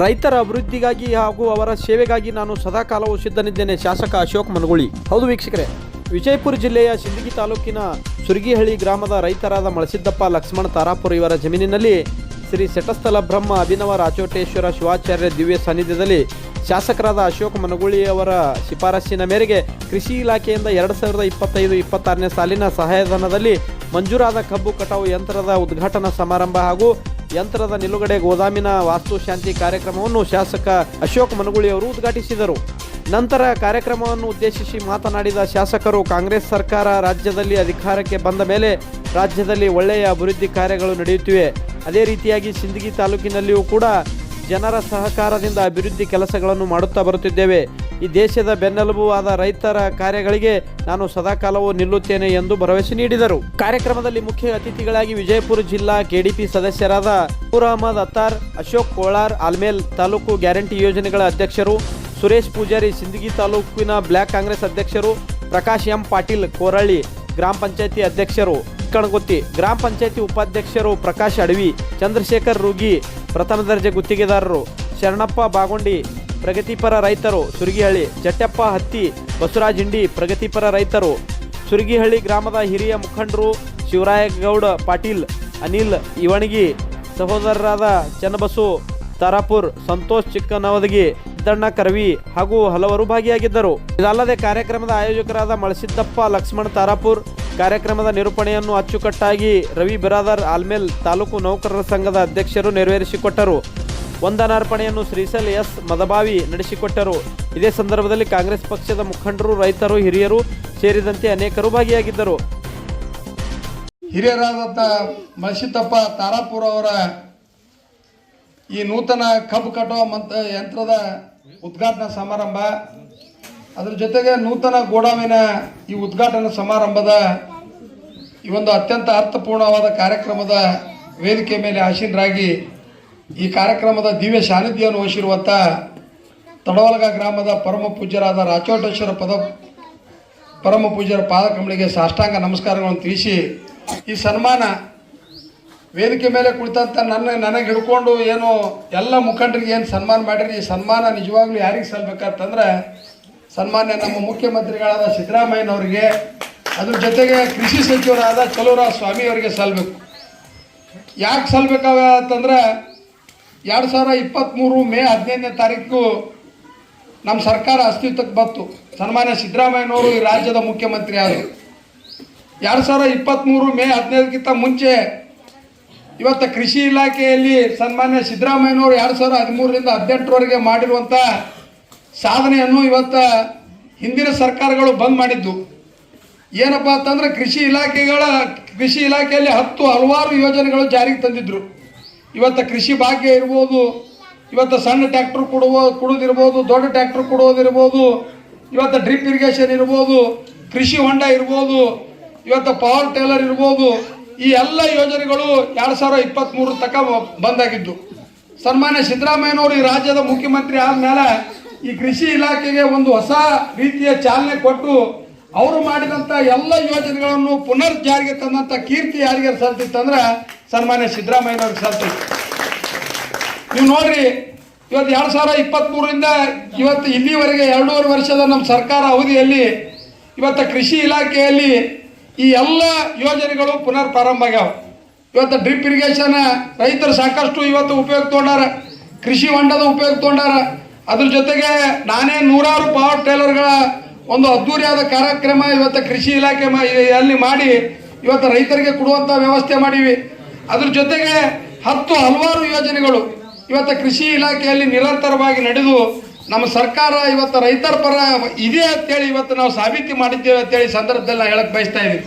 ರೈತರ ಅಭಿವೃದ್ಧಿಗಾಗಿ ಹಾಗೂ ಅವರ ಸೇವೆಗಾಗಿ ನಾನು ಸದಾಕಾಲವೂ ಸಿದ್ಧನಿದ್ದೇನೆ. ಶಾಸಕ ಅಶೋಕ್ ಮನಗುಳಿ. ಹೌದು ವೀಕ್ಷಕರೇ, ವಿಜಯಪುರ ಜಿಲ್ಲೆಯ ಸಿಂದಗಿ ತಾಲೂಕಿನ ಸುರಗಿಹಳ್ಳಿ ಗ್ರಾಮದ ರೈತರಾದ ಮಳಸಿದ್ದಪ್ಪ ಲಕ್ಷ್ಮಣ ತಾರಾಪುರ ಇವರ ಜಮೀನಿನಲ್ಲಿ ಶ್ರೀ ಶಟಸ್ಥಲ ಬ್ರಹ್ಮ ಅಭಿನವ ರಾಚೋಟೇಶ್ವರ ಶಿವಾಚಾರ್ಯ ದಿವ್ಯ ಸಾನ್ನಿಧ್ಯದಲ್ಲಿ ಶಾಸಕರಾದ ಅಶೋಕ್ ಮನಗುಳಿ ಅವರ ಶಿಫಾರಸ್ಸಿನ ಮೇರೆಗೆ ಕೃಷಿ ಇಲಾಖೆಯಿಂದ ಎರಡು ಸಾವಿರದ ಇಪ್ಪತ್ತೈದು ಇಪ್ಪತ್ತಾರನೇ ಸಾಲಿನ ಸಹಾಯಧನದಲ್ಲಿ ಮಂಜೂರಾದ ಕಬ್ಬು ಕಟಾವು ಯಂತ್ರದ ಉದ್ಘಾಟನಾ ಸಮಾರಂಭ ಹಾಗೂ ಯಂತ್ರದ ನಿಲುಗಡೆ ಗೋದಾಮಿನ ವಾಸ್ತುಶಾಂತಿ ಕಾರ್ಯಕ್ರಮವನ್ನು ಶಾಸಕ ಅಶೋಕ್ ಮನಗುಳಿ ಅವರು ಉದ್ಘಾಟಿಸಿದರು. ನಂತರ ಕಾರ್ಯಕ್ರಮವನ್ನು ಉದ್ದೇಶಿಸಿ ಮಾತನಾಡಿದ ಶಾಸಕರು, ಕಾಂಗ್ರೆಸ್ ಸರ್ಕಾರ ರಾಜ್ಯದಲ್ಲಿ ಅಧಿಕಾರಕ್ಕೆ ಬಂದ ಮೇಲೆ ರಾಜ್ಯದಲ್ಲಿ ಒಳ್ಳೆಯ ಅಭಿವೃದ್ಧಿ ಕಾರ್ಯಗಳು ನಡೆಯುತ್ತಿವೆ. ಅದೇ ರೀತಿಯಾಗಿ ಸಿಂದಗಿ ತಾಲೂಕಿನಲ್ಲಿಯೂ ಕೂಡ ಜನರ ಸಹಕಾರದಿಂದ ಅಭಿವೃದ್ಧಿ ಕೆಲಸಗಳನ್ನು ಮಾಡುತ್ತಾ ಬರುತ್ತಿದ್ದೇವೆ. ಈ ದೇಶದ ಬೆನ್ನೆಲುಬು ಆದ ರೈತರ ಕಾರ್ಯಗಳಿಗೆ ನಾನು ಸದಾಕಾಲವೂ ನಿಲ್ಲುತ್ತೇನೆ ಎಂದು ಭರವಸೆ ನೀಡಿದರು. ಕಾರ್ಯಕ್ರಮದಲ್ಲಿ ಮುಖ್ಯ ಅತಿಥಿಗಳಾಗಿ ವಿಜಯಪುರ ಜಿಲ್ಲಾ ಕೆಡಿಪಿ ಸದಸ್ಯರಾದ ನೂರ್ ಅಹಮದ್ ಅತ್ತಾರ್ ಅಶೋಕ್ ಕೋಳಾರ್, ಆಲ್ಮೇಲ್ ತಾಲೂಕು ಗ್ಯಾರಂಟಿ ಯೋಜನೆಗಳ ಅಧ್ಯಕ್ಷರು, ಸುರೇಶ್ ಪೂಜಾರಿ, ಸಿಂದಗಿ ತಾಲೂಕಿನ ಬ್ಲಾಕ್ ಕಾಂಗ್ರೆಸ್ ಅಧ್ಯಕ್ಷರು, ಪ್ರಕಾಶ್ ಎಂ ಪಾಟೀಲ್ ಕೋರಳ್ಳಿ, ಗ್ರಾಮ ಪಂಚಾಯತಿ ಅಧ್ಯಕ್ಷರು ಕಣಗುತ್ತಿ, ಗ್ರಾಮ ಪಂಚಾಯತಿ ಉಪಾಧ್ಯಕ್ಷರು ಪ್ರಕಾಶ್ ಅಡವಿ, ಚಂದ್ರಶೇಖರ್ ರೂಗಿ ಪ್ರಥಮ ದರ್ಜೆ ಗುತ್ತಿಗೆದಾರರು ಶರಣಪ್ಪ ಬಾಗುಂಡಿ, ಪ್ರಗತಿಪರ ರೈತರು ಸುರಗಿಹಳ್ಳಿ, ಜಟ್ಟಪ್ಪ ಹತ್ತಿ, ಬಸವರಾಜ್ ಹಿಂಡಿ, ಪ್ರಗತಿಪರ ರೈತರು ಸುರಗಿಹಳ್ಳಿ ಗ್ರಾಮದ ಹಿರಿಯ ಮುಖಂಡರು ಶಿವರಾಯಗೌಡ, ಪಾಟೀಲ್, ಅನಿಲ್, ಇವಣಗಿ, ಸಹೋದರರಾದ ಚನ್ನಬಸು, ತಾರಾಪುರ್, ಸಂತೋಷ್ ಚಿಕ್ಕನವದಗಿ ಸಿದ್ದಣ್ಣ ಕರವಿ ಹಾಗೂ ಹಲವರು ಭಾಗಿಯಾಗಿದ್ದರು. ಇದಲ್ಲದೆ ಕಾರ್ಯಕ್ರಮದ ಆಯೋಜಕರಾದ ಮಳಸಿದ್ದಪ್ಪ, ಲಕ್ಷ್ಮಣ್, ತಾರಾಪುರ್ ಕಾರ್ಯಕ್ರಮದ ನಿರೂಪಣೆಯನ್ನು ಅಚ್ಚುಕಟ್ಟಾಗಿ ರವಿ ಬಿರಾದರ್ ಆಲ್ಮೇಲ್ ತಾಲೂಕು ನೌಕರರ ಸಂಘದ ಅಧ್ಯಕ್ಷರು ನೆರವೇರಿಸಿಕೊಟ್ಟರು. ವಂದನಾರ್ಪಣೆಯನ್ನು ಶ್ರೀಸಲ್ ಎಸ್ ಮದಬಾವಿ ನಡೆಸಿಕೊಟ್ಟರು. ಇದೇ ಸಂದರ್ಭದಲ್ಲಿ ಕಾಂಗ್ರೆಸ್ ಪಕ್ಷದ ಮುಖಂಡರು, ರೈತರು, ಹಿರಿಯರು ಸೇರಿದಂತೆ ಅನೇಕರು ಭಾಗಿಯಾಗಿದ್ದರು. ಹಿರಿಯರಾದಂಥ ಮಸಿತಪ್ಪ ತಾರಾಪುರ ಅವರ ಈ ನೂತನ ಕಬ್ಬು ಕಟ್ಟುವ ಯಂತ್ರದ ಉದ್ಘಾಟನಾ ಸಮಾರಂಭ. ಅದ್ರ ಜೊತೆಗೆ ನೂತನ ಗೋಡಾಮಿನ ಈ ಉದ್ಘಾಟನಾ ಸಮಾರಂಭದ ಈ ಒಂದು ಅತ್ಯಂತ ಅರ್ಥಪೂರ್ಣವಾದ ಕಾರ್ಯಕ್ರಮದ ವೇದಿಕೆ ಮೇಲೆ ಆಶೀನರಾಗಿ ಈ ಕಾರ್ಯಕ್ರಮದ ದಿವ್ಯ ಸಾನ್ನಿಧ್ಯವನ್ನು ವಹಿಸಿರುವಂಥ ತಡವಲಗ ಗ್ರಾಮದ ಪರಮ ಪೂಜ್ಯರಾದ ರಾಚೋಟೇಶ್ವರ ಪದ ಪರಮ ಪೂಜ್ಯರ ಪಾದಕಮಳಿಗೆ ಸಾಷ್ಟಾಂಗ ನಮಸ್ಕಾರಗಳನ್ನು ತಿಳಿಸಿ ಈ ಸನ್ಮಾನ ವೇದಿಕೆ ಮೇಲೆ ಕುಳಿತಂತ ನನ್ನ ನನಗೆ ಹಿಡ್ಕೊಂಡು ಏನು ಎಲ್ಲ ಮುಖಂಡರಿಗೆ ಏನು ಸನ್ಮಾನ ಮಾಡಿರಿ, ಈ ಸನ್ಮಾನ ನಿಜವಾಗ್ಲೂ ಯಾರಿಗೆ ಸಲ್ಬೇಕಂತಂದ್ರೆ ಸನ್ಮಾನ್ಯ ನಮ್ಮ ಮುಖ್ಯಮಂತ್ರಿಗಳಾದ ಸಿದ್ದರಾಮಯ್ಯನವರಿಗೆ, ಅದ್ರ ಜೊತೆಗೆ ಕೃಷಿ ಸಚಿವರಾದ ಚಲುವರಾಜ ಸ್ವಾಮಿ ಅವರಿಗೆ ಸಲ್ಬೇಕು. ಯಾಕೆ ಸಲ್ಬೇಕಾವ ಅಂತಂದ್ರೆ, ಎರಡು ಸಾವಿರ ಇಪ್ಪತ್ತ್ಮೂರು ಮೇ ಹದಿನೈದನೇ ತಾರೀಕು ನಮ್ಮ ಸರ್ಕಾರ ಅಸ್ತಿತ್ವಕ್ಕೆ ಬಂತು. ಸನ್ಮಾನ್ಯ ಸಿದ್ದರಾಮಯ್ಯನವರು ಈ ರಾಜ್ಯದ ಮುಖ್ಯಮಂತ್ರಿ ಆದರು ಎರಡು ಸಾವಿರ ಇಪ್ಪತ್ತ್ಮೂರು ಮೇ ಹದಿನೈದಕ್ಕಿಂತ ಮುಂಚೆ ಇವತ್ತು ಕೃಷಿ ಇಲಾಖೆಯಲ್ಲಿ ಸನ್ಮಾನ್ಯ ಸಿದ್ದರಾಮಯ್ಯನವರು ಎರಡು ಸಾವಿರ ಹದಿಮೂರರಿಂದ ಹದಿನೆಂಟರವರೆಗೆ ಮಾಡಿರುವಂಥ ಸಾಧನೆಯನ್ನು ಇವತ್ತು ಹಿಂದಿನ ಸರ್ಕಾರಗಳು ಬಂದ್ ಮಾಡಿದ್ದು. ಏನಪ್ಪ ಅಂತಂದ್ರೆ ಕೃಷಿ ಇಲಾಖೆಗಳ, ಕೃಷಿ ಇಲಾಖೆಯಲ್ಲಿ ಹತ್ತು ಹಲವಾರು ಯೋಜನೆಗಳು ಜಾರಿಗೆ ತಂದಿದ್ರು. ಇವತ್ತು ಕೃಷಿ ಭಾಗ್ಯ ಇರ್ಬೋದು, ಇವತ್ತು ಸಣ್ಣ ಟ್ಯಾಕ್ಟ್ರ್ ಕೊಡುವ, ಕೊಡೋದಿರ್ಬೋದು, ದೊಡ್ಡ ಟ್ಯಾಕ್ಟ್ರ್ ಕೊಡೋದಿರ್ಬೋದು ಇವತ್ತು ಡ್ರಿಪ್ ಇರಿಗೇಷನ್ ಇರ್ಬೋದು, ಕೃಷಿ ಹೊಂಡ ಇರ್ಬೋದು, ಇವತ್ತು ಪವರ್ ಟೇಲರ್ ಇರ್ಬೋದು, ಈ ಎಲ್ಲ ಯೋಜನೆಗಳು ಎರಡು ಸಾವಿರ ಇಪ್ಪತ್ತ್ಮೂರು ತನಕ ಬಂದಾಗಿದ್ದು. ಸನ್ಮಾನ್ಯ ಸಿದ್ದರಾಮಯ್ಯನವರು ಈ ರಾಜ್ಯದ ಮುಖ್ಯಮಂತ್ರಿ ಆದಮೇಲೆ ಈ ಕೃಷಿ ಇಲಾಖೆಗೆ ಒಂದು ಹೊಸ ರೀತಿಯ ಚಾಲನೆ ಕೊಟ್ಟು ಅವರು ಮಾಡಿದಂಥ ಎಲ್ಲ ಯೋಜನೆಗಳನ್ನು ಪುನರ್ ಜಾರಿಗೆ ತಂದಂಥ ಕೀರ್ತಿ ಯಾರಿಗೆ ಸಲ್ತಿತ್ತಂದ್ರೆ ಸನ್ಮಾನ್ಯ ಸಿದ್ದರಾಮಯ್ಯನವ್ರಿಗೆ ಸಲ್ತಿತ್ತು ನೀವು ನೋಡ್ರಿ, ಇವತ್ತು ಎರಡು ಸಾವಿರ ಇಪ್ಪತ್ತ್ಮೂರರಿಂದ ಇವತ್ತು ಇಲ್ಲಿವರೆಗೆ ಎರಡೂವರೆ ವರ್ಷದ ನಮ್ಮ ಸರ್ಕಾರ ಅವಧಿಯಲ್ಲಿ ಇವತ್ತು ಕೃಷಿ ಇಲಾಖೆಯಲ್ಲಿ ಈ ಎಲ್ಲ ಯೋಜನೆಗಳು ಪುನರ್ ಪ್ರಾರಂಭ ಆಗ್ಯಾವ. ಇವತ್ತು ಡ್ರಿಪ್ ಇರಿಗೇಷನ್ ರೈತರು ಸಾಕಷ್ಟು ಇವತ್ತು ಉಪಯೋಗ ತೊಗೊಂಡಾರ, ಕೃಷಿ ಹೊಂಡದ ಉಪಯೋಗ ತೊಗೊಂಡಾರ ಅದ್ರ ಜೊತೆಗೆ ನಾನೇ ನೂರಾರು ಪವರ್ ಟೇಲರ್ಗಳ ಒಂದು ಅದ್ದೂರಿಯಾದ ಕಾರ್ಯಕ್ರಮ ಇವತ್ತು ಕೃಷಿ ಇಲಾಖೆ ಅಲ್ಲಿ ಮಾಡಿ ಇವತ್ತು ರೈತರಿಗೆ ಕೊಡುವಂಥ ವ್ಯವಸ್ಥೆ ಮಾಡೀವಿ. ಅದ್ರ ಜೊತೆಗೆ ಹತ್ತು ಹಲವಾರು ಯೋಜನೆಗಳು ಇವತ್ತು ಕೃಷಿ ಇಲಾಖೆಯಲ್ಲಿ ನಿರಂತರವಾಗಿ ನಡೆದು ನಮ್ಮ ಸರ್ಕಾರ ಇವತ್ತು ರೈತರ ಪರ ಇದೆ ಅಂತೇಳಿ ಇವತ್ತು ನಾವು ಸಾಬೀತಿ ಮಾಡಿದ್ದೇವೆ ಅಂತೇಳಿ ಸಂದರ್ಭದಲ್ಲಿ ನಾನು ಹೇಳಕ್ಕೆ ಬಯಸ್ತಾ ಇದ್ದೀನಿ.